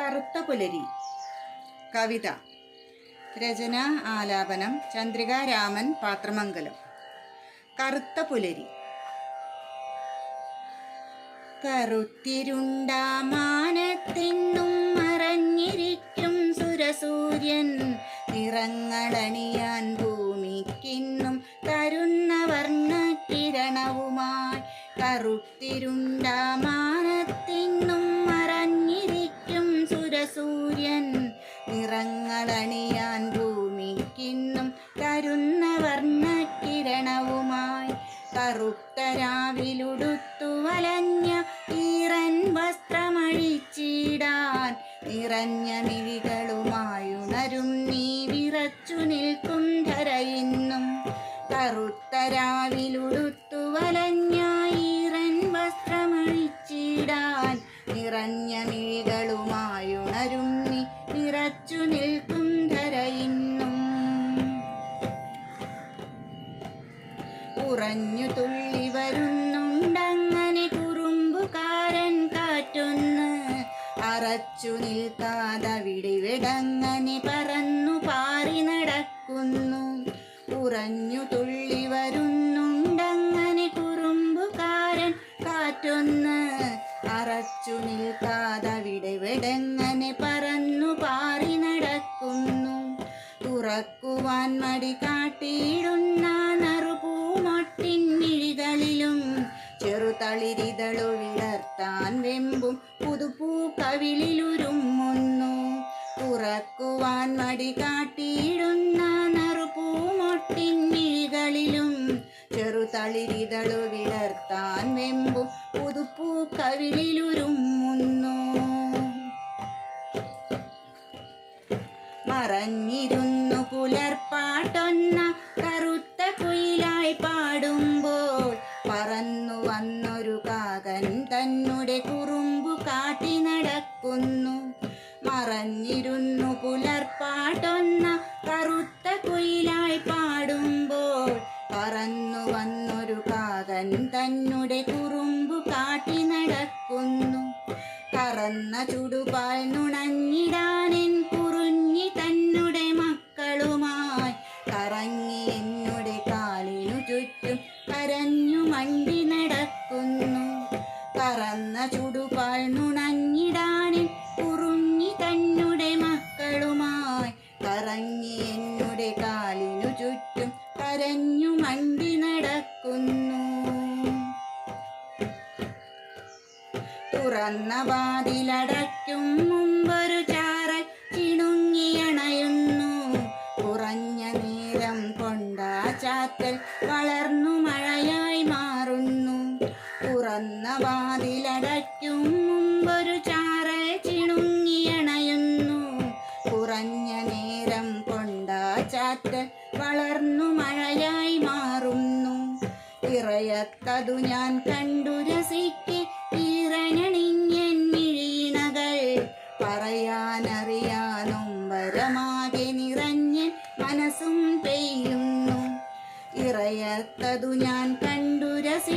കറുത്ത പുലരി. കവിത. രചന ആലാപനം ചന്ദ്രിക രാമൻ പാത്രമംഗലം. കറുത്ത പുലരി. കറുത്തിരുണ്ടാമാനത്തിന്നും മറഞ്ഞിരിക്കും സുരസൂര്യൻ. നിറങ്ങളണിയാൻ ഭൂമിക്കിന്നും തരുന്ന വർണകിരണവുമായി കറുത്തിരുണ്ടാമാനത്തിന്നും നിറങ്ങളണിയാൻ ഭൂമിക്കിന്നും തരുന്ന വർണക്കിരണവുമായി കറുത്ത രാവിലുടുത്തു വലഞ്ഞ ഈറൻ വസ്ത്രമഴിച്ചിടാൻ നിറഞ്ഞ മിഴികളുമായുണരും നീ വിറച്ചു നിൽക്കും ധരയിന്നും കറുത്ത രാവിലുടുത്തു വലഞ്ഞ ഈറൻ വസ്ത്രമഴിച്ചിടാൻ നിറഞ്ഞ വിറച്ചു നിൽക്കും ധരയിന്നും ഉറഞ്ഞു തുള്ളി വരുന്നുണ്ടങ്ങനെ കുറുമ്പുകാരൻ കാറ്റൊന്ന് അറച്ചു നിൽക്കാതവിടിവിടങ്ങനെ പറന്നു പാറി നടക്കുന്നു. ഉറഞ്ഞു തുള്ളി വരുന്നുണ്ടങ്ങനെ കുറുമ്പുകാരൻ കാറ്റൊന്ന് അറച്ചു നിൽക്കാതവിടെ തുറക്കുവാൻ മടി കാട്ടിയിടുന്ന നറുപൂമൊട്ടിന്നിഴികളിലും ചെറുതളിരിതളു വിടർത്താൻ വെമ്പും പുതുപ്പൂ കവിളിലുരുമ്മുന്നു തുറക്കുവാൻ മടി കാട്ടിയിടുന്ന നറുപൂമൊട്ടിന്നിഴികളിലും ചെറുതളിരിതളു വിടർത്താൻ വെമ്പും പുതുപ്പൂ കവിളിലുരുമ്മുന്നു മറഞ്ഞിരുന്നു പുലർപ്പാട്ടൊന്ന കറുത്ത കുയിലായി പാടുമ്പോൾ പറന്നു വന്നൊരു കാകൻ തന്നുടെ കുറുമ്പു കാട്ടി നടക്കുന്നു. മറഞ്ഞിരുന്നു പുലർപ്പാട്ടൊന്ന കറുത്ത കുയിലായി പാടുമ്പോൾ പറന്നു വന്നൊരു കാകൻ തന്നുടെ കുറുമ്പു കാട്ടി നടക്കുന്നു. കറന്ന ചുടുപാൽ നുണഞ്ഞിടാനെൻ നുണഞ്ഞിടാനെൻ കുറുഞ്ഞി തന്നുടെ മക്കളുമായി കറങ്ങി എന്നുടെ കാലിനു ചുറ്റും കരഞ്ഞു മണ്ടി നടക്കുന്നു തുറന്ന വാതിലടയ്ക്കും മുമ്പൊരു ചാറൽ ചിണുങ്ങിയണയുന്നു കുറഞ്ഞ നേരം കൊണ്ടാ ചാത്തൽ വളർന്നു മഴയായി മാറുന്നു തുറന്ന വാതിലടയ്ക്കും മുമ്പൊരു ചാറൽ ചിണുങ്ങിയണയുന്നു. കുറഞ്ഞ നേരം കൊണ്ടാ ചാറ്റൽ വളർന്നു മഴയായി മാറുന്നു. ഇറയത്തതു ഞാൻ കണ്ടു രസിക്ക് ഇറങ്ങണിഞ്ഞൻ മിഴീണകൾ പറയാനറിയാനൊമ്പരമാകെ നിറഞ്ഞ് മനസ്സും പെയ്യുന്നു. ഇറയത്തതു ഞാൻ കണ്ടു രസിക്കെ